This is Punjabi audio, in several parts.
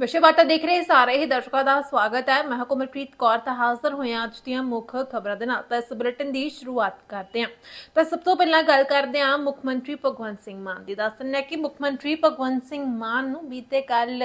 ਵਿਸ਼ੇ ਵਿਸ਼ੇਵਾਰਤਾ ਦੇਖ ਰਹੇ ਸਾਰੇ ਹੀ ਦਰਸ਼ਕਾਂ ਦਾ ਸਵਾਗਤ ਹੈ। ਮੈਂ ਹਕੁਮਰਪ੍ਰੀਤ ਕੌਰ ਤਾਂ ਹਾਜ਼ਰ ਹੋਏ ਹਾਂ ਅੱਜ ਦੀਆਂ ਮੁੱਖ ਖਬਰਾਂ ਦੇ ਨਾਲ। ਤਾਂ ਇਸ ਬੁਲੇਟਿਨ ਦੀ ਸ਼ੁਰੂਆਤ ਕਰਦੇ ਹਾਂ। ਤਾਂ ਸਭ ਤੋਂ ਪਹਿਲਾਂ ਗੱਲ ਕਰਦੇ ਹਾਂ ਮੁੱਖ ਮੰਤਰੀ ਭਗਵੰਤ ਸਿੰਘ ਮਾਨ ਦੀ। ਦੱਸਣ ਹੈ ਕਿ ਮੁੱਖ ਮੰਤਰੀ ਭਗਵੰਤ ਸਿੰਘ ਮਾਨ ਨੂੰ ਬੀਤੇ ਕੱਲ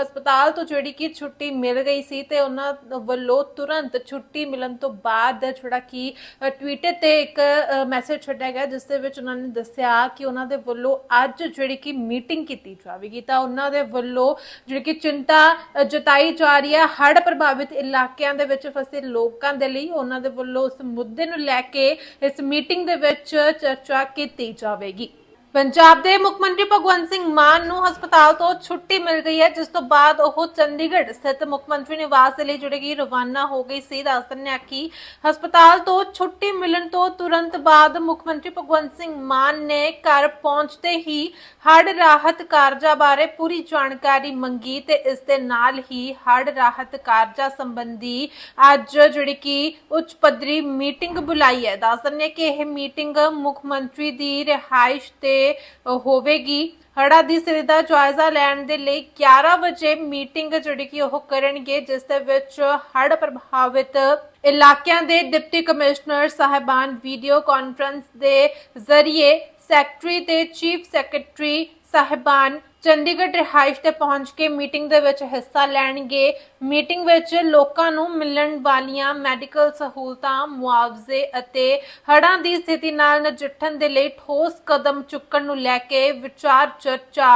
ਹਸਪਤਾਲ ਤੋਂ ਜਿਹੜੀ ਕਿ ਛੁੱਟੀ ਮਿਲ ਗਈ ਸੀ ਤੇ ਉਹਨਾਂ ਵੱਲੋਂ ਤੁਰੰਤ ਛੁੱਟੀ ਮਿਲਣ ਤੋਂ ਬਾਅਦ ਜਿਹੜਾ ਕਿ ਟਵਿੱਟਰ ਤੇ ਇੱਕ ਮੈਸੇਜ ਛੱਡਿਆ ਗਿਆ, ਜਿਸ ਦੇ ਵਿੱਚ ਉਹਨਾਂ ਨੇ ਦੱਸਿਆ ਕਿ ਉਹਨਾਂ ਦੇ ਵੱਲੋਂ ਅੱਜ ਜਿਹੜੀ ਕਿ ਮੀਟਿੰਗ ਕੀਤੀ ਜਾਵੇਗੀ। ਤਾਂ ਉਹਨਾਂ ਦੇ ਵੱਲੋਂ ਜਿਹੜੀ ਕਿ ਚਿੰਤਾ ਜਤਾਈ ਜਾ ਰਹੀ ਹੈ। ਹੜ੍ਹ ਪ੍ਰਭਾਵਿਤ ਇਲਾਕਿਆਂ ਦੇ ਵਿੱਚ ਫਸੇ ਲੋਕਾਂ ਦੇ ਲਈ ਉਹਨਾਂ ਦੇ ਵੱਲੋਂ ਉਸ ਮੁੱਦੇ ਨੂੰ ਲੈ ਕੇ ਇਸ ਮੀਟਿੰਗ ਦੇ ਵਿੱਚ ਚਰਚਾ ਕੀਤੀ ਜਾਵੇਗੀ। ਪੰਜਾਬ ਦੇ ਮੁੱਖ ਮੰਤਰੀ ਭਗਵੰਤ ਸਿੰਘ ਮਾਨ ਨੂੰ ਹਸਪਤਾਲ ਤੋਂ ਛੁੱਟੀ ਮਿਲ ਗਈ ਹੈ, ਜਿਸ ਤੋਂ ਬਾਅਦ ਉਹ ਚੰਡੀਗੜ੍ਹ ਸਥਿਤ ਮੁੱਖ ਮੰਤਰੀ ਨਿਵਾਸ ਦੇ ਲਈ ਜਿਹੜੇ ਕਿ ਰਵਾਨਾ ਹੋ ਗਈ ਸੀ। ਦੱਸਦੇ ਹਾਂ ਕਿ ਹਸਪਤਾਲ ਤੋਂ ਛੁੱਟੀ ਮਿਲਣ ਤੋਂ ਤੁਰੰਤ ਬਾਅਦ ਮੁੱਖ ਮੰਤਰੀ ਭਗਵੰਤ ਸਿੰਘ ਮਾਨ ਨੇ ਘਰ ਪਹੁੰਚਦੇ ਹੀ ਹੜ ਰਾਹਤ ਕਾਰਜਾਂ ਬਾਰੇ ਪੂਰੀ ਜਾਣਕਾਰੀ ਮੰਗੀ ਤੇ ਇਸ ਦੇ ਨਾਲ ਹੀ ਹੜ ਰਾਹਤ ਕਾਰਜਾਂ ਸੰਬੰਧੀ ਅੱਜ ਜਿਹੜੀ ਕਿ ਉੱਚ ਪੱਧਰੀ ਮੀਟਿੰਗ ਬੁਲਾਈ ਹੈ। ਦੱਸਦੇ ਨੇ ਕਿ ਇਹ ਮੀਟਿੰਗ ਮੁੱਖ ਮੰਤਰੀ ਦੀ ਰਿਹਾਇਸ਼ ਤੇ ਅ, ਹੋਵੇਗੀ। ਹੜਾ ਦੀ ਸਥਿਤੀ ਦਾ ਜਾਇਜ਼ਾ ਲੈਣ ਦੇ ਲਈ 11 ਵਜੇ ਮੀਟਿੰਗ ਜਿਹੜੀ ਕਿ ਉਹ ਕਰਨਗੇ ਜਿਸ ਦੇ ਵਿੱਚ ਹੜ ਪ੍ਰਭਾਵਿਤ ਇਲਾਕਿਆਂ ਦੇ ਡਿਪਟੀ ਕਮਿਸ਼ਨਰ ਸਾਹਿਬਾਨ ਵੀਡੀਓ ਕਾਨਫਰੰਸ ਦੇ ਜ਼ਰੀਏ ਸੈਕਟਰੀ ਤੇ ਚੀਫ ਸੈਕਟਰੀ ਸਾਹਿਬਾਨ ਚੰਡੀਗੜ੍ਹ ਰਿਹਾਇਸ਼ ਤੇ ਪਹੁੰਚ ਕੇ ਮੀਟਿੰਗ ਦੇ ਵਿੱਚ ਹਿੱਸਾ ਲੈਣਗੇ। ਮੀਟਿੰਗ ਵਿੱਚ ਲੋਕਾਂ ਨੂੰ ਮਿਲਣ ਵਾਲੀਆਂ ਮੈਡੀਕਲ ਸਹੂਲਤਾਂ, ਮੁਆਵਜ਼ੇ ਅਤੇ ਹੜ੍ਹਾਂ ਦੀ ਸਥਿਤੀ ਨਾਲ ਨਜਿੱਠਣ ਦੇ ਲਈ ਠੋਸ ਕਦਮ ਚੁੱਕਣ ਨੂੰ ਲੈ ਕੇ ਵਿਚਾਰ ਚਰਚਾ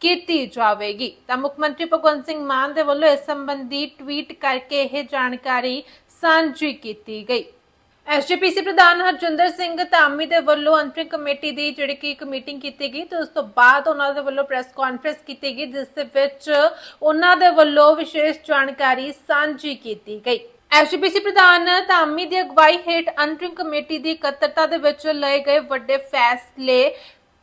ਕੀਤੀ ਜਾਵੇਗੀ। ਤਾਂ ਮੁੱਖ ਮੰਤਰੀ ਭਗਵੰਤ ਸਿੰਘ ਮਾਨ ਦੇ ਵੱਲੋਂ ਇਸ ਸੰਬੰਧੀ ਟਵੀਟ ਕਰਕੇ ਇਹ ਜਾਣਕਾਰੀ ਸਾਂਝੀ ਕੀਤੀ ਗਈ। ਐਸਜੀਪੀਸੀ ਪ੍ਰਧਾਨ ਹਰਜਿੰਦਰ ਸਿੰਘ ਧਾਮੀ ਦੇ ਵੱਲੋਂ ਅੰਤਰਿਮ ਕਮੇਟੀ ਦੀ ਜਿਹੜੀ ਕਿ ਇੱਕ ਮੀਟਿੰਗ ਕੀਤੀ ਗਈ ਤੇ ਉਸ ਤੋਂ ਬਾਅਦ ਉਹਨਾਂ ਦੇ ਵੱਲੋਂ ਪ੍ਰੈਸ ਕਾਨਫਰੰਸ ਕੀਤੀ ਗਈ, ਜਿਸ ਦੇ ਵਿੱਚ ਉਹਨਾਂ ਦੇ ਵੱਲੋਂ ਵਿਸ਼ੇਸ਼ ਜਾਣਕਾਰੀ ਸਾਂਝੀ ਕੀਤੀ ਗਈ। ਐਸਜੀਪੀਸੀ ਪ੍ਰਧਾਨ ਧਾਮੀ ਦੀ ਅਗਵਾਈ ਹੇਠ ਅੰਤਰਿਮ ਕਮੇਟੀ ਦੀ ਇਕੱਤਰਤਾ ਦੇ ਵਿੱਚ ਲਏ ਗਏ ਵੱਡੇ ਫੈਸਲੇ।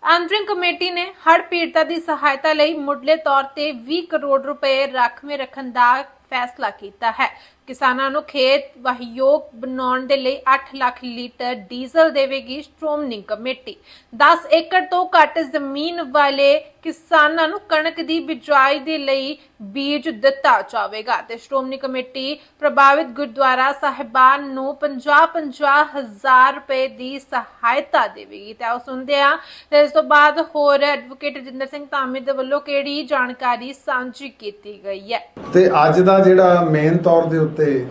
ਅੰਤਰਿਮ ਕਮੇਟੀ ਨੇ ਹੜ੍ਹ ਪੀੜਤਾ ਦੀ ਸਹਾਇਤਾ ਲਈ ਮੁੱਢਲੇ ਤੌਰ ਤੇ 20 ਕਰੋੜ ਰੁਪਏ ਰਾਖਵੇਂ ਰੱਖਣ ਦਾ ਫੈਸਲਾ ਕੀਤਾ ਹੈ। ਕਿਸਾਨਾਂ ਨੂੰ ਖੇਤ ਵਾਹੀਯੋਗ ਬਣਾਉਣ ਦੇ ਲਈ 8 ਲੱਖ ਲੀਟਰ ਡੀਜ਼ਲ ਦੇਵੇਗੀ ਸ਼੍ਰੋਮਣੀ ਕਮੇਟੀ। 10 ਏਕੜ ਤੋਂ ਘੱਟ ਜ਼ਮੀਨ ਵਾਲੇ ਕਿਸਾਨਾਂ ਨੂੰ ਕਣਕ ਦੀ ਬਿਜਾਈ ਦੇ ਲਈ ਬੀਜ ਦਿੱਤਾ ਜਾਵੇਗਾ ਤੇ ਸ਼੍ਰੋਮਣੀ ਕਮੇਟੀ ਪ੍ਰਭਾਵਿਤ ਗੁਰਦੁਆਰਾ ਸਾਹਿਬਾਨ ਨੂੰ 50-50 ਹਜ਼ਾਰ ਰੁਪਏ ਦੀ ਸਹਾਇਤਾ ਦੇਵੇਗੀ। ਤੇ ਆਓ ਸੁਣਦੇ ਹਾਂ ਤੇ ਇਸ ਤੋਂ ਬਾਅਦ ਹੋਰ ਐਡਵੋਕੇਟ ਰਜਿੰਦਰ ਸਿੰਘ ਧਾਮੀ ਦੇ ਵੱਲੋਂ ਕਿਹੜੀ ਜਾਣਕਾਰੀ ਸਾਂਝੀ ਕੀਤੀ ਗਈ ਹੈ? ਤੇ ਅੱਜ ਦਾ ਜਿਹੜਾ ਮੇਨ ਤੌਰ ਦੇ ਉੱਤੇ।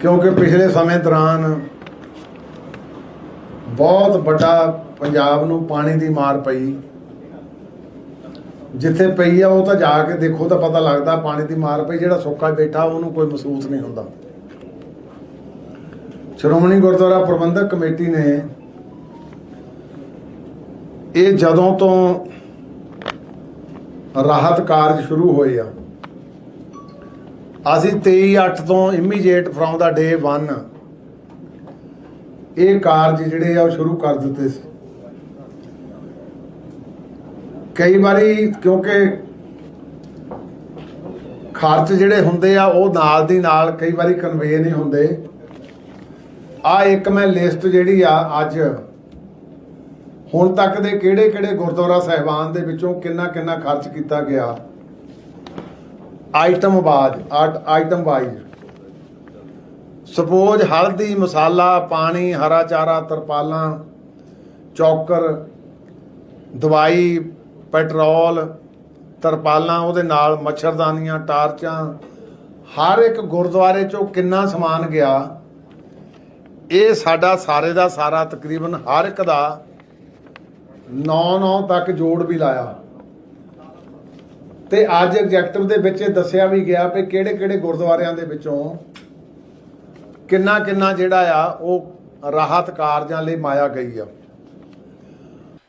ਕਿਉਂਕਿ ਪਿਛਲੇ ਸਮੇਂ ਦੌਰਾਨ ਬਹੁਤ ਵੱਡਾ ਪੰਜਾਬ ਨੂੰ ਪਾਣੀ ਦੀ ਮਾਰ ਪਈ। ਜਿੱਥੇ ਪਈ ਆ, ਉਹ ਤਾਂ ਜਾ ਕੇ ਦੇਖੋ ਤਾਂ ਪਤਾ ਲੱਗਦਾ ਪਾਣੀ ਦੀ ਮਾਰ ਪਈ, ਜਿਹੜਾ ਸੁੱਕਾ ਬੈਠਾ, ਉਹਨੂੰ ਕੋਈ ਮਹਿਸੂਸ ਨਹੀਂ ਹੁੰਦਾ। ਸ਼੍ਰੋਮਣੀ ਗੁਰਦੁਆਰਾ ਪ੍ਰਬੰਧਕ ਕਮੇਟੀ ਨੇ ਇਹ ਜਦੋਂ ਤੋਂ ਰਾਹਤ ਕਾਰਜ ਸ਼ੁਰੂ ਹੋਏ ਆ ਅਸੀਂ 23/8 ਤੋਂ ਇਮੀਡੀਏਟ ਫਰੋਮ ਦਾ ਡੇ 1 ਇਹ ਕਾਰਜ ਜਿਹੜੇ ਆ ਉਹ ਸ਼ੁਰੂ ਕਰ ਦਿੱਤੇ ਸੀ। ਕਈ ਵਾਰੀ ਕਿਉਂਕਿ ਖਰਚ ਜਿਹੜੇ ਹੁੰਦੇ ਆ, ਉਹ ਨਾਲ ਦੀ ਨਾਲ ਕਈ ਵਾਰੀ ਕਨਵੇ ਨਹੀਂ ਹੁੰਦੇ। ਆ ਇੱਕ ਮੈਂ ਲਿਸਟ ਜਿਹੜੀ ਆ ਅੱਜ, ਹੁਣ ਤੱਕ ਦੇ ਕਿਹੜੇ ਕਿਹੜੇ ਗੁਰਦੁਆਰਾ ਸਾਹਿਬਾਨ ਦੇ ਵਿੱਚੋਂ ਕਿੰਨਾ ਕਿੰਨਾ ਖਰਚ ਕੀਤਾ ਗਿਆ। ਆਈਟਮ ਬਾਜ ਆਈਟਮ ਵਾਈਜ਼। ਸਪੋਜ਼ ਹਲਦੀ, ਮਸਾਲਾ, ਪਾਣੀ, ਹਰਾ ਚਾਰਾ, ਤਰਪਾਲਾਂ, ਚੌਕਰ, ਦਵਾਈ, ਪੈਟਰੋਲ, ਤਰਪਾਲਾਂ, ਉਹਦੇ ਨਾਲ ਮੱਛਰਦਾਨੀਆਂ, ਟਾਰਚਾਂ। ਹਰ ਇੱਕ ਗੁਰਦੁਆਰੇ ਚੋਂ ਕਿੰਨਾ ਸਮਾਨ ਗਿਆ? ਇਹ ਸਾਡਾ ਸਾਰੇ ਦਾ ਸਾਰਾ ਤਕਰੀਬਨ ਹਰ ਇੱਕ ਦਾ 9-9 ਤੱਕ ਜੋੜ ਵੀ ਲਾਇਆ। ਤੇ ਅੱਜ ਐਗਜੈਕਟਿਵ ਦੇ ਵਿੱਚ ਇਹ ਦੱਸਿਆ ਵੀ ਗਿਆ ਕਿ ਕਿਹੜੇ ਕਿਹੜੇ ਗੁਰਦੁਆਰਿਆਂ ਦੇ ਵਿੱਚੋਂ ਕਿੰਨਾ ਕਿੰਨਾ ਜਿਹੜਾ ਆ ਉਹ ਰਾਹਤ ਕਾਰਜਾਂ ਲਈ ਮਾਇਆ ਗਈ ਆ।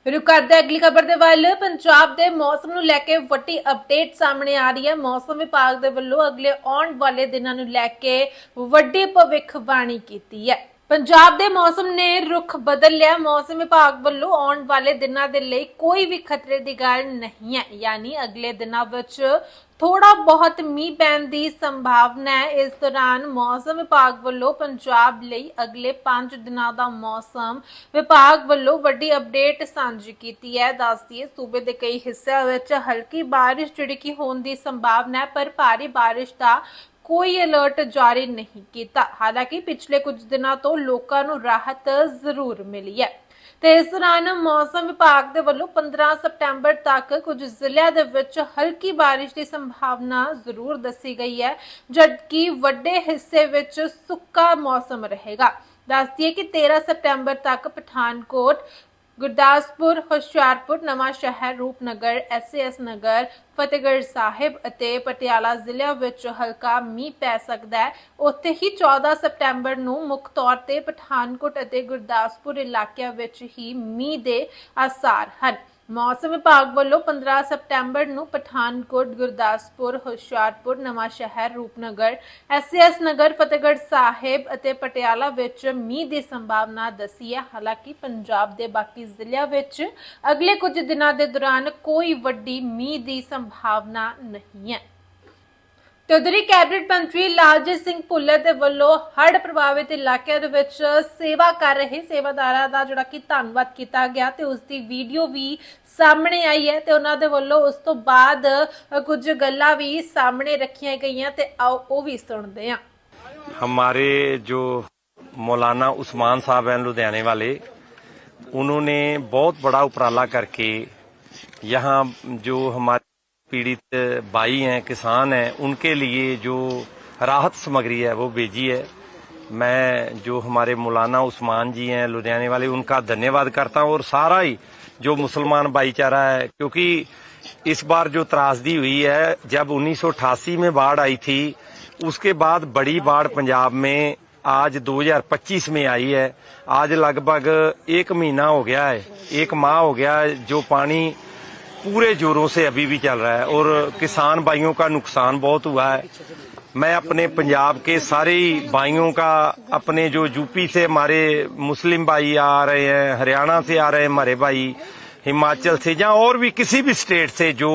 ਰੁਕ ਅਗਲੀ ਖਬਰ ਦੇ ਵੱਲ। ਪੰਜਾਬ ਦੇ ਮੌਸਮ ਨੂੰ ਲੈ ਕੇ ਵੱਡੀ ਅਪਡੇਟ ਸਾਹਮਣੇ ਆ ਰਹੀ ਹੈ। ਮੌਸਮ ਵਿਭਾਗ ਦੇ ਵੱਲੋਂ ਅਗਲੇ ਆਉਣ ਵਾਲੇ ਦਿਨਾਂ ਨੂੰ ਲੈ ਕੇ ਵੱਡੀ ਭਵਿੱਖਬਾਣੀ ਕੀਤੀ ਹੈ। ਪੰਜਾਬ ਦੇ ਮੌਸਮ ਨੇ ਰੁਖ ਬਦਲ ਲਿਆ। ਮੌਸਮ ਵਿਭਾਗ ਵੱਲੋਂ ਆਉਣ ਵਾਲੇ ਦਿਨਾਂ ਦੇ ਲਈ ਕੋਈ ਵੀ ਖਤਰੇ ਦੀ ਗੱਲ ਨਹੀਂ ਹੈ। ਯਾਨੀ ਅਗਲੇ ਦਿਨਾਂ ਵਿੱਚ ਥੋੜਾ ਬਹੁਤ ਮੀਂਹ ਪੈਣ ਦੀ ਸੰਭਾਵਨਾ ਹੈ। ਇਸ ਦੌਰਾਨ ਮੌਸਮ ਵਿਭਾਗ ਵੱਲੋਂ ਪੰਜਾਬ ਲਈ ਅਗਲੇ 5 ਦਿਨਾਂ ਦਾ ਮੌਸਮ ਵਿਭਾਗ ਵੱਲੋਂ ਵੱਡੀ ਅਪਡੇਟ ਸਾਂਝੀ ਕੀਤੀ ਹੈ। ਦੱਸਦੀਏ ਸੂਬੇ ਦੇ ਕਈ ਹਿੱਸਿਆਂ ਵਿੱਚ ਹਲਕੀ ਬਾਰਿਸ਼ ਜਿਹੜੀ ਕਿ ਹੋਣ ਦੀ ਸੰਭਾਵਨਾ ਹੈ, ਪਰ ਭਾਰੀ ਬਾਰਿਸ਼ ਦਾ ਕੋਈ ਅਲਰਟ ਜਾਰੀ ਨਹੀਂ ਕੀਤਾ। ਹਾਲਾਂਕਿ ਪਿਛਲੇ ਕੁਝ ਦਿਨਾਂ ਤੋਂ ਲੋਕਾਂ ਨੂੰ ਰਾਹਤ ਜ਼ਰੂਰ ਮਿਲੀ ਹੈ। ਤੇ ਇਸ ਦੌਰਾਨ ਮੌਸਮ ਵਿਭਾਗ ਦੇ ਵੱਲੋਂ 15 ਸਪਟੈਂਬਰ ਤੱਕ ਕੁਝ ਜ਼ਿਲ੍ਹਿਆਂ ਦੇ ਵਿੱਚ ਹਲਕੀ ਬਾਰਿਸ਼ ਦੀ ਸੰਭਾਵਨਾ ਜ਼ਰੂਰ ਦੱਸੀ ਗਈ ਹੈ, ਜਦਕਿ ਵੱਡੇ ਹਿੱਸੇ ਵਿੱਚ ਸੁੱਕਾ ਮੌਸਮ ਰਹੇਗਾ। ਦੱਸਦੀਏ ਕਿ 13 ਸਪਟੈਂਬਰ ਤੱਕ ਪਠਾਨਕੋਟ ਗੁਰਦਾਸਪੁਰ, ਹੁਸ਼ਿਆਰਪੁਰ, ਨਵਾਂ ਸ਼ਹਿਰ, ਰੂਪਨਗਰ ਐਸਐਸ ਨਗਰ, ਫਤਿਹਗੜ੍ਹ ਸਾਹਿਬ ਅਤੇ ਪਟਿਆਲਾ ਜ਼ਿਲ੍ਹਿਆਂ ਵਿੱਚ ਹਲਕਾ ਮੀਂਹ ਪੈ ਸਕਦਾ ਹੈ। ਉੱਥੇ ਹੀ 14 ਸਪਟੈਂਬਰ ਨੂੰ ਮੁੱਖ ਤੌਰ ਤੇ ਪਠਾਨਕੋਟ ਅਤੇ ਗੁਰਦਾਸਪੁਰ ਇਲਾਕਿਆਂ ਵਿੱਚ ਹੀ ਮੀਂਹ ਦੇ ਆਸਾਰ ਹਨ। ਮੌਸਮ ਵਿਭਾਗ ਵੱਲੋਂ 15 ਸਪਟੈਂਬਰ ਨੂੰ ਪਠਾਨਕੋਟ, ਗੁਰਦਾਸਪੁਰ, ਹੁਸ਼ਿਆਰਪੁਰ ਨਵਾਂ ਸ਼ਹਿਰ ਰੂਪਨਗਰ ਐਸਐਸ ਨਗਰ, ਫਤਿਹਗੜ੍ਹ ਸਾਹਿਬ ਅਤੇ ਪਟਿਆਲਾ ਵਿੱਚ ਮੀਂਹ ਦੀ ਸੰਭਾਵਨਾ ਦੱਸੀ ਹੈ। ਹਾਲਾਂਕਿ ਪੰਜਾਬ ਦੇ ਬਾਕੀ ਜ਼ਿਲ੍ਹਿਆਂ ਵਿੱਚ ਅਗਲੇ ਕੁਝ ਦਿਨਾਂ ਦੇ ਦੌਰਾਨ ਕੋਈ ਵੱਡੀ ਮੀਂਹ ਦੀ ਸੰਭਾਵਨਾ ਨਹੀਂ ਹੈ। ਤੇ ਉਧਰ ਹੀ ਕੈਬਨਿਟ ਮੰਤਰੀ ਲਾਲਜੀਤ ਸਿੰਘ ਭੁੱਲਰ ਦੇ ਵੱਲੋਂ ਹੜ੍ਹ ਪ੍ਰਭਾਵਿਤ ਇਲਾਕਿਆਂ ਦੇ ਵਿੱਚ ਸੇਵਾ ਕਰ ਰਹੇ ਸੇਵਾਦਾਰਾਂ ਦਾ ਜਿਹੜਾ ਕਿ ਧੰਨਵਾਦ ਕੀਤਾ ਗਿਆ ਤੇ ਉਸ ਦੀ ਵੀਡੀਓ ਵੀ ਸਾਹਮਣੇ ਆਈ ਹੈ ਤੇ ਉਹਨਾਂ ਦੇ ਵੱਲੋਂ ਉਸ ਤੋਂ ਬਾਅਦ ਅ, ਕੁਝ ਗੱਲਾਂ ਵੀ ਸਾਹਮਣੇ ਰੱਖੀਆਂ ਗਈਆਂ ਤੇ ਆਓ ਉਹ ਵੀ ਸੁਣਦੇ ਹਾਂ हमारे जो मौलाना उस्मान साहब हैं लुधियाने वाले उन्होंने बहुत बड़ा उपराला करके यहाँ जो हमारे पीड़ित भाई हैं किसान हैं उनके लिए जो राहत सामग्री है वो भेजी है मैं जो हमारे मौलाना उस्मान जी हैं लुधियाने वाले उनका धन्यवाद करता हूँ और सारा ही जो मुसलमान भाईचारा है क्योंकि इस बार जो त्रासदी हुई है जब 1988 में बाढ़ आई थी उसके बाद बड़ी बाढ़ पंजाब में आज 2025 में आई है आज लगभग एक महीना हो गया है एक माह हो गया है जो पानी पूरे जोरों से अभी भी चल रहा है और किसान भाइयों का नुकसान बहुत हुआ है। मैं अपने पंजाब के सारे भाइयों का, अपने जो यूपी से हमारे मुस्लिम भाई आ रहे हैं, हरियाणा से आ रहे हैं, हमारे भाई हिमाचल से या और भी किसी भी स्टेट से जो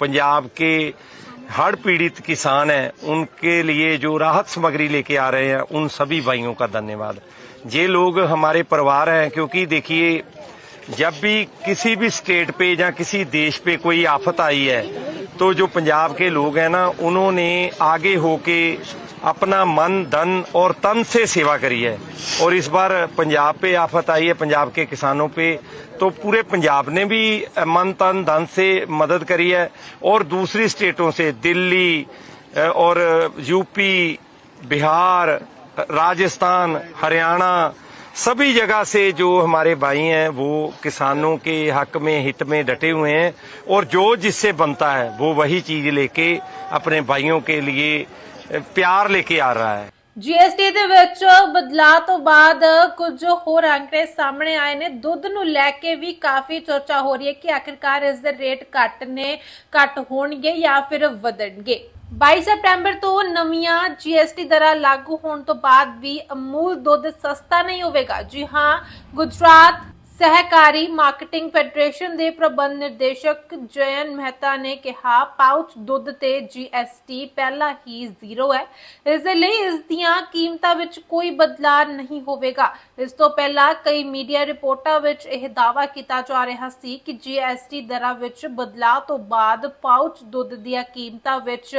पंजाब के हड़ पीड़ित किसान हैं, उनके लिए जो राहत सामग्री लेके आ रहे हैं, उन सभी भाइयों का धन्यवाद। ये लोग हमारे परिवार हैं, क्योंकि देखिए जब भी किसी भी स्टेट पे या किसी देश पे कोई आफत आई है तो जो पंजाब के लोग हैं ना उन्होंने आगे होके अपना मन धन और तन से सेवा करी है और इस बार पंजाब पे आफत आई है पंजाब के किसानों पे तो पूरे पंजाब ने भी मन तन धन से मदद करी है और दूसरी स्टेटों से दिल्ली अ, और यूपी बिहार राजस्थान हरियाणा सभी जगह से जो हमारे भाई हैं वो किसानों के हक में हित में डटे हुए हैं और जो जिससे बनता है वो वही चीज लेके अपने भाइयों के लिए अ, प्यार लेके आ रहा है ਜੀਐਸਟੀ ਦੇ ਵਿੱਚ ਬਦਲਾਅ ਤੋਂ ਬਾਅਦ ਕੁਝ ਹੋਰ ਅੰਕੜੇ ਸਾਹਮਣੇ ਆਏ ਨੇ ਦੁੱਧ ਨੂੰ ਲੈ ਕੇ ਵੀ ਕਾਫੀ ਚਰਚਾ ਹੋ ਰਹੀ ਹੈ ਕਿ ਆਖਿਰਕਾਰ ਇਸ ਦੇ ਰੇਟ ਘੱਟ ਨੇ ਘੱਟ ਹੋਣਗੇ ਜਾਂ ਫਿਰ ਵਧਣਗੇ 22 ਸਪਟੈਂਬਰ ਤੋਂ ਨਵੀਆਂ ਜੀਐਸਟੀ ਦਰਾਂ ਲਾਗੂ ਹੋਣ ਤੋਂ ਬਾਅਦ ਵੀ ਅਮੂਲ ਦੁੱਧ ਸਸਤਾ ਨਹੀਂ ਹੋਵੇਗਾ। ਜੀ ਹਾਂ, ਗੁਜਰਾਤ ਸਹਿਕਾਰੀ ਮਾਰਕੀਟਿੰਗ ਫੈਡਰੇਸ਼ਨ ਦੇ ਪ੍ਰਬੰਧ ਨਿਰਦੇਸ਼ਕ ਜਯਨ ਮਹਿਤਾ ਨੇ ਕਿਹਾ, ਪਾਊਚ ਦੁੱਧ ਤੇ ਜੀਐਸਟੀ ਪਹਿਲਾਂ ਹੀ ਜ਼ੀਰੋ ਹੈ। ਇਸ ਦੇ ਲਈ ਇਸ ਦੀਆਂ ਕੀਮਤਾਂ ਵਿੱਚ ਕੋਈ ਬਦਲਾਅ ਨਹੀਂ ਹੋਵੇਗਾ। ਇਸ ਤੋਂ ਪਹਿਲਾਂ ਕਈ ਮੀਡੀਆ ਰਿਪੋਰਟਾਂ ਵਿੱਚ ਇਹ ਦਾਅਵਾ ਕੀਤਾ ਜਾ ਰਿਹਾ ਸੀ ਕਿ ਜੀਐਸਟੀ ਦਰਾਂ ਵਿੱਚ ਬਦਲਾਅ ਤੋਂ ਬਾਅਦ ਪਾਊਚ ਦੁੱਧ ਦੀਆਂ ਕੀਮਤਾਂ ਵਿੱਚ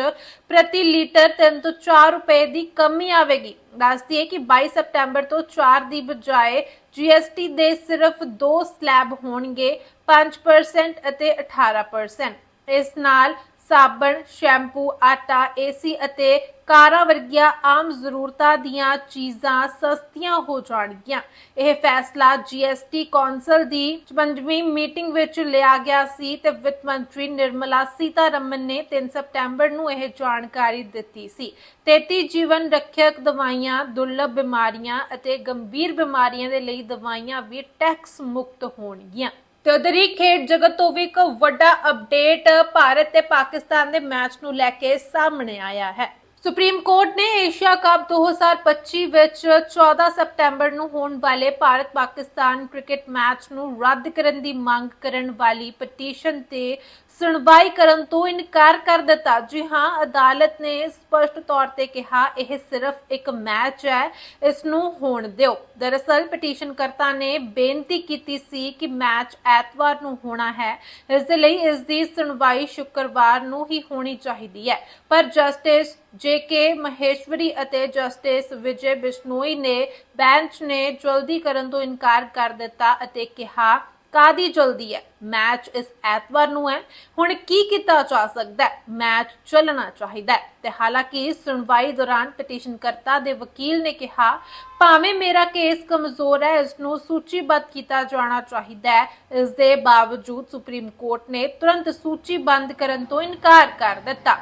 ਪ੍ਰਤੀ ਲੀਟਰ 3 ਤੋਂ 4 ਰੁਪਏ ਦੀ ਕਮੀ ਆਵੇਗੀ। ਦੱਸਦੀ ਹੈ ਕਿ 22 ਸਪਟੈਂਬਰ ਤੋਂ 4 ਦੀ ਬਜਾਏ ਜੀਐਸਟੀ ਦੇ ਸਿਰਫ ਦੋ ਸਲੈਬ ਹੋਣਗੇ 5% ਅਤੇ 18% ਇਸ ਨਾਲ ਸਾਬਣ, ਸ਼ੈਂਪੂ, ਆਟਾ, ਏਸੀ ਅਤੇ ਕਾਰਾਂ ਵਰਗੀਆਂ ਆਮ ਜ਼ਰੂਰਤਾਂ ਦੀਆਂ ਚੀਜ਼ਾਂ ਸਸਤੀਆਂ ਹੋ ਜਾਣਗੀਆਂ। ਇਹ ਫੈਸਲਾ ਜੀਐਸਟੀ ਕੌਂਸਲ ਦੀ 55ਵੀਂ ਮੀਟਿੰਗ ਵਿੱਚ ਲਿਆ ਗਿਆ ਸੀ ਤੇ ਵਿੱਤ ਮੰਤਰੀ ਨਿਰਮਲਾ ਸੀਤਾਰਮਨ ਨੇ 3 ਸਪਟੈਂਬਰ ਨੂੰ ਇਹ ਜਾਣਕਾਰੀ ਦਿੱਤੀ ਸੀ। 33 ਜੀਵਨ ਰੱਖਿਅਕ ਦਵਾਈਆਂ ਦੁਰਲਭ ਬਿਮਾਰੀਆਂ ਅਤੇ ਗੰਭੀਰ ਬਿਮਾਰੀਆਂ ਦੇ ਲਈ ਦਵਾਈਆਂ ਵੀ ਟੈਕਸ ਮੁਕਤ ਹੋਣਗੀਆਂ। ਤੇ ਉਧਰ ਹੀ ਖੇਡ ਜਗਤ ਤੋਂ ਵੀ ਇੱਕ ਵੱਡਾ ਅਪਡੇਟ ਭਾਰਤ ਤੇ ਪਾਕਿਸਤਾਨ ਦੇ ਮੈਚ ਨੂੰ ਲੈ ਕੇ ਸਾਹਮਣੇ ਆਇਆ ਹੈ। ਸੁਪਰੀਮ ਕੋਰਟ ਨੇ ਏਸ਼ੀਆ ਕੱਪ 2025 ਵਿੱਚ 14 ਸਪਟੈਂਬਰ ਨੂੰ ਹੋਣ ਵਾਲੇ ਭਾਰਤ ਪਾਕਿਸਤਾਨ ਕ੍ਰਿਕਟ ਮੈਚ ਨੂੰ ਰੱਦ ਕਰਨ ਦੀ ਮੰਗ ਕਰਨ ਵਾਲੀ ਪਟੀਸ਼ਨ ਤੇ ਸੁਣਵਾਈ ਕਰਨ ਤੋਂ ਇਨਕਾਰ ਕਰ ਦਿੱਤਾ। ਜੀ ਹਾਂ, ਅਦਾਲਤ ਨੇ ਸਪਸ਼ਟ ਤੌਰ ਤੇ ਕਿਹਾ, ਇਹ ਸਿਰਫ ਇੱਕ ਮੈਚ ਹੈ, ਇਸ ਨੂੰ ਹੋਣ ਦਿਓ। ਦਰਅਸਲ ਪਟੀਸ਼ਨ ਕਰਤਾ ਨੇ ਬੇਨਤੀ ਕੀਤੀ ਸੀ ਕਿ ਮੈਚ ਐਤਵਾਰ ਨੂੰ ਹੋਣਾ ਹੈ, ਇਸ ਦੇ ਲਈ ਇਸ ਦੀ ਸੁਣਵਾਈ ਸ਼ੁੱਕਰਵਾਰ ਨੂੰ ਹੀ ਹੋਣੀ ਚਾਹੀਦੀ ਹੈ। ਪਰ ਜਸਟਿਸ ਜੇ ਕੇ ਮਹੇਸ਼ਵਰੀ ਅਤੇ ਜਸਟਿਸ ਵਿਜੇ ਬਿਸ਼ਨੋਈ ਨੇ ਬੈਂਚ ਨੇ ਜਲਦੀ ਕਰਨ ਤੋਂ ਇਨਕਾਰ ਕਰ ਦਿੱਤਾ ਅਤੇ ਕਿਹਾ ਕਾਦੀ ਜਲਦੀ ਹੈ? ਮੈਚ ਇਸ ਐਤਵਾਰ ਨੂੰ ਹੈ। ਹੁਣ ਕੀ ਕੀਤਾ ਜਾ ਸਕਦਾ ਹੈ? ਮੈਚ ਚੱਲਣਾ ਚਾਹੀਦਾ ਹੈ। ਤੇ ਹਾਲਾਂਕਿ ਸੁਣਵਾਈ ਦੌਰਾਨ ਪਟੀਸ਼ਨ ਕਰਤਾ ਦੇ ਵਕੀਲ ਨੇ ਕਿਹਾ, ਭਾਵੇਂ ਮੇਰਾ ਕੇਸ ਕਮਜ਼ੋਰ ਹੈ, ਇਸ ਨੂੰ ਸੂਚੀਬੱਧ ਕੀਤਾ ਜਾਣਾ ਚਾਹੀਦਾ ਹੈ। ਇਸ ਦੇ ਬਾਵਜੂਦ ਸੁਪਰੀਮ ਕੋਰਟ ਨੇ ਤੁਰੰਤ ਸੂਚੀਬੱਧ ਕਰਨ ਤੋਂ ਇਨਕਾਰ ਕਰ ਦਿੱਤਾ।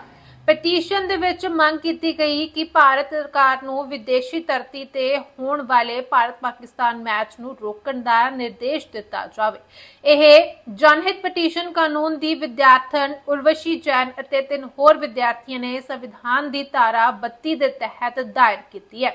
ਪਟੀਸ਼ਨ ਦੇ ਵਿੱਚ ਮੰਗ ਕੀਤੀ ਗਈ ਕਿ ਭਾਰਤ ਸਰਕਾਰ ਨੂੰ ਵਿਦੇਸ਼ੀ ਧਰਤੀ ਤੇ ਹੋਣ ਵਾਲੇ ਭਾਰਤ ਪਾਕਿਸਤਾਨ ਮੈਚ ਨੂੰ ਰੋਕਣ ਦਾ ਨਿਰਦੇਸ਼ ਦਿੱਤਾ ਜਾਵੇ। ਇਹ ਜਨਹਿਤ ਪਟੀਸ਼ਨ ਕਾਨੂੰਨ ਦੀ ਵਿਦਿਆਰਥਣ ਉਰਵਸ਼ੀ ਜੈਨ ਅਤੇ ਤਿੰਨ ਹੋਰ ਵਿਦਿਆਰਥੀਆਂ ਨੇ ਸੰਵਿਧਾਨ ਦੀ ਧਾਰਾ 32 ਦੇ ਤਹਿਤ ਦਾਇਰ ਕੀਤੀ ਹੈ।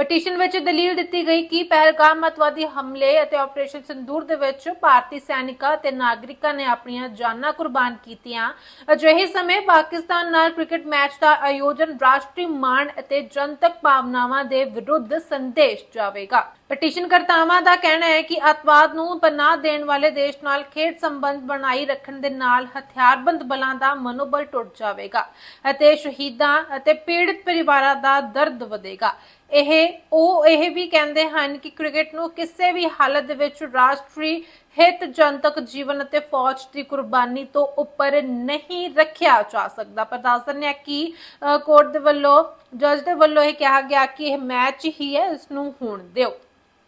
ਪਟੀਸ਼ਨ ਵਿੱਚ ਦਲੀਲ ਦਿੱਤੀ ਗਈ ਕਿ ਪਹਿਲਗਾਮ ਮਤਵਾਦੀ ਹਮਲੇ ਅਤੇ ਆਪਰੇਸ਼ਨ ਸਿੰਦੂਰ ਦੇ ਵਿੱਚ ਭਾਰਤੀ ਸੈਨਿਕਾਂ ਤੇ ਨਾਗਰਿਕਾਂ ਨੇ ਆਪਣੀਆਂ ਜਾਨਾਂ ਕੁਰਬਾਨ ਕੀਤੀਆਂ। ਅਜਿਹੇ ਸਮੇਂ ਪਾਕਿਸਤਾਨ ਨਾਲ ਕ੍ਰਿਕਟ ਮੈਚ ਦਾ ਆਯੋਜਨ ਰਾਸ਼ਟਰੀ ਮਾਣ ਅਤੇ ਜਨਤਕ ਭਾਵਨਾਵਾਂ ਦੇ ਵਿਰੁੱਧ ਸੰਦੇਸ਼ ਜਾਵੇਗਾ। ਪਟੀਸ਼ਨ ਕਰਤਾਵਾਂ ਦਾ ਕਹਿਣਾ ਹੈ ਕਿ ਅਤਵਾਦ ਨੂੰ ਪਨਾਹ ਦੇਣ ਵਾਲੇ ਦੇਸ਼ ਨਾਲ ਖੇਡ ਸੰਬੰਧ ਬਣਾਈ ਰੱਖਣ ਦੇ ਨਾਲ ਹਥਿਆਰਬੰਦ ਬਲਾਂ ਦਾ ਮਨੋਬਲ ਟੁੱਟ ਜਾਵੇਗਾ ਅਤੇ ਸ਼ਹੀਦਾਂ ਅਤੇ ਪੀੜਤ ਪਰਿਵਾਰਾਂ ਦਾ ਦਰਦ ਵਧੇਗਾ। ਇਹ, ਉਹ ਇਹ ਵੀ ਕਹਿੰਦੇ ਹਨ ਕਿ ਕ੍ਰਿਕਟ ਨੂੰ ਕਿਸੇ ਵੀ ਹਾਲਤ ਦੇ ਵਿੱਚ ਰਾਸ਼ਟਰੀ ਹਿੱਤ ਜਨਤਕ ਜੀਵਨ ਅਤੇ ਫੌਜ ਦੀ ਕੁਰਬਾਨੀ ਤੋਂ ਉੱਪਰ ਨਹੀਂ ਰੱਖਿਆ ਜਾ ਸਕਦਾ। ਪਰ ਦੱਸਦੇ ਹਾਂ ਕਿ ਕੋਰਟ ਦੇ ਵੱਲੋਂ, ਜੱਜ ਦੇ ਵੱਲੋਂ ਇਹ ਕਿਹਾ ਗਿਆ ਕਿ ਇਹ ਮੈਚ ਹੀ ਹੈ, ਇਸ ਨੂੰ ਹੋਣ ਦਿਓ।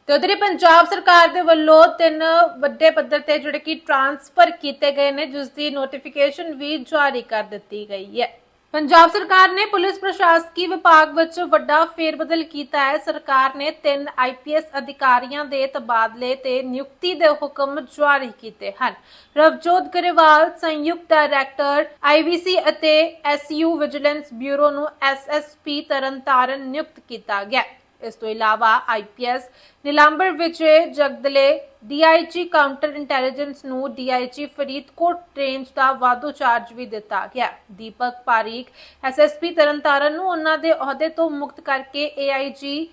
ਤੇ ਉਧਰ ਹੀ ਪੰਜਾਬ ਸਰਕਾਰ ਦੇ ਵੱਲੋਂ ਤਿੰਨ ਵੱਡੇ ਪੱਧਰ ਤੇ ਜਿਹੜੇ ਕਿ ਟ੍ਰਾਂਸਫਰ ਕੀਤੇ ਗਏ ਨੇ, ਜਿਸ ਦੀ ਨੋਟੀਫਿਕੇਸ਼ਨ ਵੀ ਜਾਰੀ ਕਰ ਦਿੱਤੀ ਗਈ ਹੈ। ਪੰਜਾਬ ਸਰਕਾਰ ਨੇ ਪੁਲਿਸ ਪ੍ਰਸ਼ਾਸਕੀ ਵਿਭਾਗ ਵਿੱਚ ਵੱਡਾ ਫੇਰਬਦਲ ਕੀਤਾ ਹੈ। ਸਰਕਾਰ ਨੇ ਤਿੰਨ ਆਈਪੀਐਸ ਅਧਿਕਾਰੀਆਂ ਦੇ ਤਬਾਦਲੇ ਤੇ ਨਿਯੁਕਤੀ ਦੇ ਹੁਕਮ ਜਾਰੀ ਕੀਤੇ ਹਨ। ਰਵਜੋਤ ਗਰੇਵਾਲ, ਸੰਯੁਕਤ ਡਾਇਰੈਕਟਰ ਆਈਵੀਸੀ ਅਤੇ ਐਸਯੂ ਵਿਜੀਲੈਂਸ ਬਿਊਰੋ ਨੂੰ ਐਸਐਸਪੀ ਤਰਨਤਾਰਨ ਨਿਯੁਕਤ ਕੀਤਾ ਗਿਆ। ਇਸ ਤੋਂ ਇਲਾਵਾ IPS Nilambar Vijay Jagdale DIG counter intelligence ਨੂੰ ਡੀਆਈਜੀ ਫਰੀਦਕੋਟ ਰੇਂਜ ਦਾ ਵਾਧੂ ਚਾਰਜ ਵੀ ਦਿੱਤਾ ਗਿਆ। ਦੀਪਕ ਪਾਰੀਕ ਐਸਐਸਪੀ ਤਰਨਤਾਰਨ ਨੂੰ ਉਹਨਾਂ ਦੇ ਅਹੁਦੇ ਤੋਂ ਮੁਕਤ ਕਰਕੇ ਏਆਈਜੀ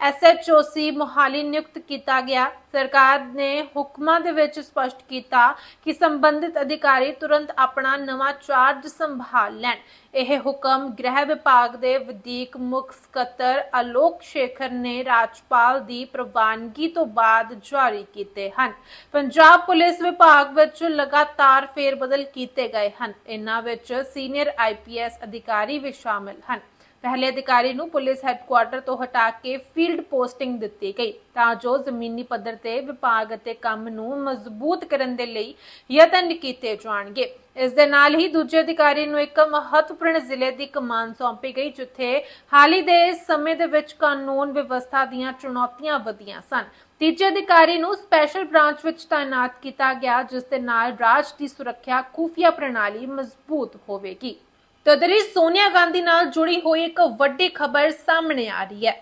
ਐਸਐਚਓਸੀ ਮੁਹਾਲੀ ਨਿਯੁਕਤ ਕੀਤਾ ਗਿਆ। ਸਰਕਾਰ ਨੇ ਹੁਕਮਾਂ ਦੇ ਵਿੱਚ ਸਪਸ਼ਟ ਕੀਤਾ ਕਿ ਸੰਬੰਧਿਤ ਅਧਿਕਾਰੀ ਤੁਰੰਤ ਆਪਣਾ ਨਵਾਂ ਚਾਰਜ ਸੰਭਾਲ ਲੈਣ। ਇਹ ਹੁਕਮ ਗ੍ਰਹਿ ਵਿਭਾਗ ਦੇ ਵਧੀਕ ਮੁੱਖ ਸਕੱਤਰ ਆਲੋਕ ਸ਼ੇਖਰ ਨੇ ਰਾਜਪਾਲ ਦੀ ਪ੍ਰਵਾਨਗੀ ਤੋਂ ਬਾਅਦ ਜਾਰੀ ਕੀਤੇ ਹਨ। ਪੰਜਾਬ ਪੁਲਿਸ ਵਿਭਾਗ ਵਿੱਚ ਲਗਾਤਾਰ ਫੇਰਬਦਲ ਕੀਤੇ ਗਏ ਹਨ। ਇਨ੍ਹਾਂ ਵਿੱਚ ਸੀਨੀਅਰ ਆਈਪੀਐਸ ਅਧਿਕਾਰੀ ਵੀ ਸ਼ਾਮਲ ਹਨ। ਪਹਿਲੇ ਅਧਿਕਾਰੀ ਨੂੰ ਪੁਲਿਸ ਹੈੱਡਕੁਆਰਟਰ ਤੋਂ ਹਟਾ ਕੇ ਫੀਲਡ ਪੋਸਟਿੰਗ ਦਿੱਤੀ ਗਈ ਤਾਂ ਜੋ ਜ਼ਮੀਨੀ ਪੱਧਰ ਤੇ ਵਿਭਾਗ ਅਤੇ ਕੰਮ ਨੂੰ ਮਜ਼ਬੂਤ ਕਰਨ ਦੇ ਲਈ ਯਤਨ ਕੀਤੇ ਜਾਣਗੇ। ਇਸ ਦੇ ਨਾਲ ਹੀ ਦੂਜੇ ਅਧਿਕਾਰੀ ਨੂੰ ਇੱਕ ਮਹੱਤਵਪੂਰਨ ਜ਼ਿਲ੍ਹੇ ਦੀ ਕਮਾਨ ਸੌਂਪੀ ਗਈ, ਜਿੱਥੇ ਹਾਲੀ ਦੇ ਸਮੇਂ ਦੇ ਵਿੱਚ ਕਾਨੂੰਨ ਵਿਵਸਥਾ ਦੀਆਂ ਚੁਣੌਤੀਆਂ ਵਧੀਆਂ ਸਨ। ਤੀਜੇ ਅਧਿਕਾਰੀ ਨੂੰ ਸਪੈਸ਼ਲ ਬ੍ਰਾਂਚ ਵਿੱਚ ਤਾਇਨਾਤ ਕੀਤਾ ਗਿਆ, ਜਿਸ ਦੇ ਨਾਲ ਰਾਜ ਦੀ ਸੁਰੱਖਿਆ ਖੂਫੀਆ ਪ੍ਰਣਾਲੀ ਮਜ਼ਬੂਤ ਹੋਵੇਗੀ। ਤਦਰੀ ਸੋਨੀਆ ਗਾਂਧੀ ਨਾਲ ਜੁੜੀ ਹੋਈ ਇੱਕ ਵੱਡੀ ਖਬਰ ਸਾਹਮਣੇ ਆ ਰਹੀ ਹੈ।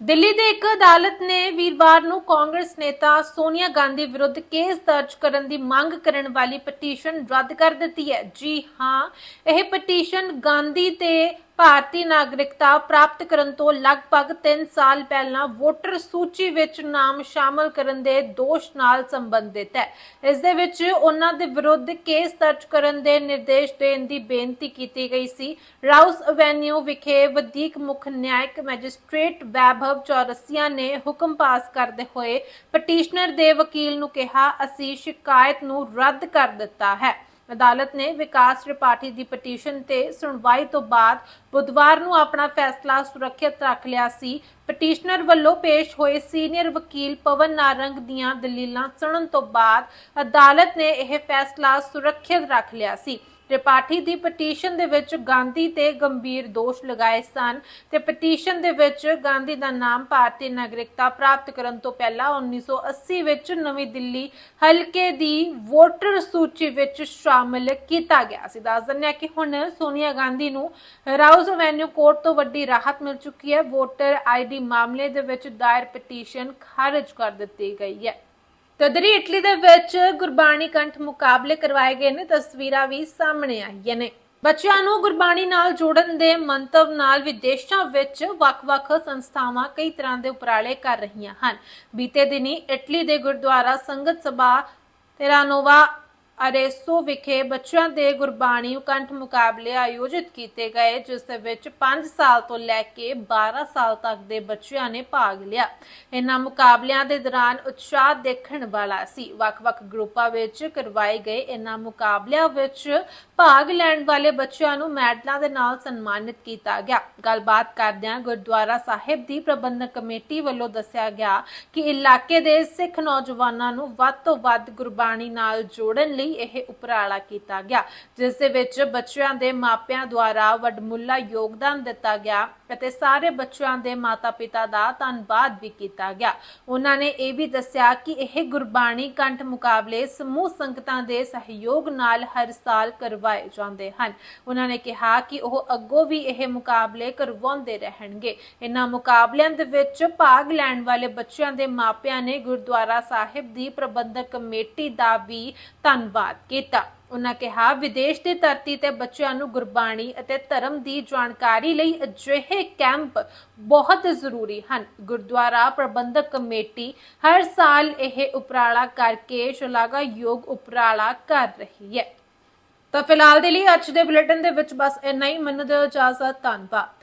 ਦਿੱਲੀ ਦੇ ਇੱਕ ਅਦਾਲਤ ਨੇ ਵੀਰਵਾਰ ਨੂੰ ਕਾਂਗਰਸ ਨੇਤਾ ਸੋਨੀਆ ਗਾਂਧੀ ਵਿਰੁੱਧ ਕੇਸ ਦਰਜ ਕਰਨ ਦੀ ਮੰਗ ਕਰਨ ਵਾਲੀ ਪਟੀਸ਼ਨ ਰੱਦ ਕਰ ਦਿੱਤੀ ਹੈ। ਜੀ ਹਾਂ, ਇਹ ਪਟੀਸ਼ਨ ਗਾਂਧੀ ਤੇ ਭਾਰਤੀ ਨਾਗਰਿਕਤਾ ਪ੍ਰਾਪਤ ਕਰਨ ਤੋਂ ਲਗਭਗ 3 ਸਾਲ ਪਹਿਲਾਂ ਵੋਟਰ ਸੂਚੀ ਵਿੱਚ ਨਾਮ ਸ਼ਾਮਲ ਕਰਨ ਦੇ ਦੋਸ਼ ਨਾਲ ਸੰਬੰਧਿਤ ਹੈ। ਇਸ ਦੇ ਵਿੱਚ ਉਹਨਾਂ ਦੇ ਵਿਰੁੱਧ ਕੇਸ ਦਰਜ ਕਰਨ ਦੇ ਨਿਰਦੇਸ਼ ਦੇਣ ਦੀ ਬੇਨਤੀ ਕੀਤੀ ਗਈ ਸੀ। ਰਾਉਸ ਐਵੇਨਿਊ ਵਿਖੇ ਵਧੀਕ ਮੁੱਖ ਨਿਆਇਕ ਮੈਜਿਸਟ੍ਰੇਟ ਵੈਭਵ ਚੌਰਸੀਆ ਨੇ ਹੁਕਮ ਪਾਸ ਕਰਦੇ ਹੋਏ ਪਟੀਸ਼ਨਰ ਦੇ ਵਕੀਲ ਨੂੰ ਕਿਹਾ, ਅਸੀਂ ਸ਼ਿਕਾਇਤ ਨੂੰ ਰੱਦ ਕਰ ਦਿੱਤਾ ਹੈ। ਅਦਾਲਤ ਨੇ ਵਿਕਾਸ ਤ੍ਰਿਪਾਠੀ ਦੀ ਪਟੀਸ਼ਨ ਤੇ ਸੁਣਵਾਈ ਤੋਂ ਬਾਅਦ ਬੁੱਧਵਾਰ ਨੂੰ ਆਪਣਾ ਫੈਸਲਾ ਸੁਰੱਖਿਅਤ ਰੱਖ ਲਿਆ ਸੀ। ਪਟੀਸ਼ਨਰ ਵੱਲੋਂ ਪੇਸ਼ ਹੋਏ ਸੀਨੀਅਰ ਵਕੀਲ ਪਵਨ ਨਾਰੰਗ ਦੀਆਂ ਦਲੀਲਾਂ ਸੁਣਨ ਤੋਂ ਬਾਅਦ ਅਦਾਲਤ ਨੇ ਇਹ ਫੈਸਲਾ ਸੁਰੱਖਿਅਤ ਰੱਖ ਲਿਆ ਸੀ। ਤ੍ਰਿਪਾਠੀ ਦੀ ਪਟੀਸ਼ਨ ਦੇ ਵਿੱਚ ਗਾਂਧੀ ਤੇ ਗੰਭੀਰ ਦੋਸ਼ ਲਗਾਏ ਸਨ ਤੇ ਪਟੀਸ਼ਨ ਦੇ ਵਿੱਚ ਗਾਂਧੀ ਦਾ ਨਾਮ ਭਾਰਤੀ ਨਾਗਰਿਕਤਾ ਪ੍ਰਾਪਤ ਕਰਨ ਤੋਂ ਪਹਿਲਾਂ 1980 ਵਿੱਚ ਨਵੀਂ ਦਿੱਲੀ ਹਲਕੇ ਦੀ ਵੋਟਰ ਸੂਚੀ ਵਿੱਚ ਸ਼ਾਮਲ ਕੀਤਾ ਗਿਆ ਸੀ। ਦੱਸ ਦਿੰਦੇ ਕਿ ਹੁਣ ਸੋਨੀਆ ਗਾਂਧੀ ਨੂੰ ਰਾਉਜ਼ ਐਵੈਨਿਊ ਕੋਰਟ ਤੋਂ ਵੱਡੀ ਰਾਹਤ ਮਿਲ ਚੁੱਕੀ ਹੈ। ਵੋਟਰ ਆਈਡੀ ਮਾਮਲੇ ਦੇ ਵਿੱਚ ਦਾਇਰ ਪਟੀਸ਼ਨ ਖਾਰਜ ਕਰ ਦਿੱਤੀ ਗਈ ਹੈ। ਤਦਰੀ ਇਟਲੀ ਦੇ ਵਿੱਚ ਗੁਰਬਾਣੀ ਕੰਠ ਮੁਕਾਬਲੇ ਕਰਵਾਏ ਗਏ ਨੇ, ਤਸਵੀਰਾਂ ਵੀ ਸਾਹਮਣੇ ਆਈਆਂ ਨੇ। ਬੱਚਿਆਂ ਨੂੰ ਗੁਰਬਾਣੀ ਨਾਲ ਜੋੜਨ ਦੇ ਮੰਤਵ ਨਾਲ ਵਿਦੇਸ਼ਾਂ ਵਿੱਚ ਵੱਖ-ਵੱਖ ਸੰਸਥਾਵਾਂ ਕਈ ਤਰ੍ਹਾਂ ਦੇ ਉਪਰਾਲੇ ਕਰ ਰਹੀਆਂ ਹਨ। ਬੀਤੇ ਦਿਨੀ ਇਟਲੀ ਦੇ ਗੁਰਦੁਆਰਾ ਸੰਗਤ ਸਭਾ ਤੇਰਾਨੋਵਾ ਅਰੇਸੋ ਵਿਖੇ ਬੱਚਿਆਂ ਦੇ ਗੁਰਬਾਣੀ ਕੰਠ ਮੁਕਾਬਲੇ ਆਯੋਜਿਤ ਕੀਤੇ ਗਏ, ਜਿਸ ਦੇ ਵਿੱਚ 5 ਸਾਲ ਤੋਂ ਲੈ ਕੇ 12 ਸਾਲ ਤੱਕ ਦੇ ਬੱਚਿਆਂ ਨੇ ਭਾਗ ਲਿਆ। ਇਹਨਾਂ ਮੁਕਾਬਲਿਆਂ ਦੇ ਦੌਰਾਨ ਉਤਸ਼ਾਹ ਦੇਖਣ ਵਾਲਾ ਸੀ। ਵੱਖ-ਵੱਖ ਗਰੁੱਪਾਂ ਵਿੱਚ ਕਰਵਾਏ ਗਏ ਇਹਨਾਂ ਮੁਕਾਬਲਿਆਂ ਵਿੱਚ ਭਾਗ ਲੈਣ ਵਾਲੇ ਬੱਚਿਆਂ ਨੂੰ ਮੈਡਲਾਂ ਦੇ ਨਾਲ ਸਨਮਾਨਿਤ ਕੀਤਾ ਗਿਆ। ਗੱਲਬਾਤ ਕਰਦਿਆਂ ਗੁਰਦੁਆਰਾ ਸਾਹਿਬ ਦੀ ਪ੍ਰਬੰਧਕ ਕਮੇਟੀ ਵੱਲੋਂ ਦੱਸਿਆ ਗਿਆ ਕਿ ਇਲਾਕੇ ਦੇ ਸਿੱਖ ਨੌਜਵਾਨਾਂ ਨੂੰ ਵੱਧ ਤੋਂ ਵੱਧ ਗੁਰਬਾਣੀ ਨਾਲ ਜੋੜਨ ਲਈ ਲਈ ਇਹ ਉਪਰਾਲਾ ਕੀਤਾ ਗਿਆ, ਜਿਸ ਦੇ ਵਿੱਚ ਬੱਚਿਆਂ ਦੇ ਮਾਪਿਆਂ ਦੁਆਰਾ ਵੱਡਮੁੱਲਾ ਯੋਗਦਾਨ ਦਿੱਤਾ ਗਿਆ। ਅਤੇ ਸਾਰੇ ਬੱਚਿਆਂ ਦੇ ਮਾਤਾ-ਪਿਤਾ ਦਾ ਧੰਨਵਾਦ ਵੀ ਕੀਤਾ ਗਿਆ। ਉਹਨਾਂ ਨੇ ਇਹ ਵੀ ਦੱਸਿਆ ਕਿ ਇਹ ਗੁਰਬਾਣੀ ਕੰਠ ਮੁਕਾਬਲੇ ਸਮੂਹ ਸੰਗਤਾਂ ਦੇ ਸਹਿਯੋਗ ਨਾਲ ਹਰ ਸਾਲ ਕਰਵਾਏ ਜਾਂਦੇ ਹਨ। ਉਹਨਾਂ ਨੇ ਕਿਹਾ ਕਿ ਉਹ ਅੱਗੋਂ ਵੀ ਇਹ ਮੁਕਾਬਲੇ ਕਰਵਾਉਂਦੇ ਰਹਿਣਗੇ। ਇਹਨਾਂ ਮੁਕਾਬਲਿਆਂ ਦੇ ਵਿੱਚ ਭਾਗ ਲੈਣ ਵਾਲੇ ਬੱਚਿਆਂ ਦੇ ਮਾਪਿਆਂ ਨੇ ਗੁਰਦੁਆਰਾ ਸਾਹਿਬ ਦੀ ਪ੍ਰਬੰਧਕ ਕਮੇਟੀ ਦਾ ਵੀ ਧੰਨਵਾਦ ਕੀਤਾ। ਉਹਨਾਂ ਕਿਹਾ, ਵਿਦੇਸ਼ ਦੀ ਧਰਤੀ ਤੇ ਬੱਚਿਆਂ ਨੂੰ ਗੁਰਬਾਣੀ ਅਤੇ ਧਰਮ ਦੀ ਜਾਣਕਾਰੀ ਲਈ ਅਜਿਹੇ ਕੈਂਪ ਬਹੁਤ ਜ਼ਰੂਰੀ ਹਨ। ਗੁਰਦੁਆਰਾ ਪ੍ਰਬੰਧਕ ਕਮੇਟੀ ਹਰ ਸਾਲ ਇਹ ਉਪਰਾਲਾ ਕਰਕੇ ਸ਼ਲਾਘਾਯੋਗ ਉਪਰਾਲਾ ਕਰ ਰਹੀ ਹੈ। ਤਾਂ ਫਿਲਹਾਲ ਦੇ ਲਈ ਅੱਜ ਦੇ ਬੁਲੇਟਿਨ ਦੇ ਵਿੱਚ ਬਸ ਇੰਨਾ ਹੀ। ਮੈਨੂੰ ਦਿਓ ਇਜਾਜ਼ਤ ਧੰਨਵਾਦ।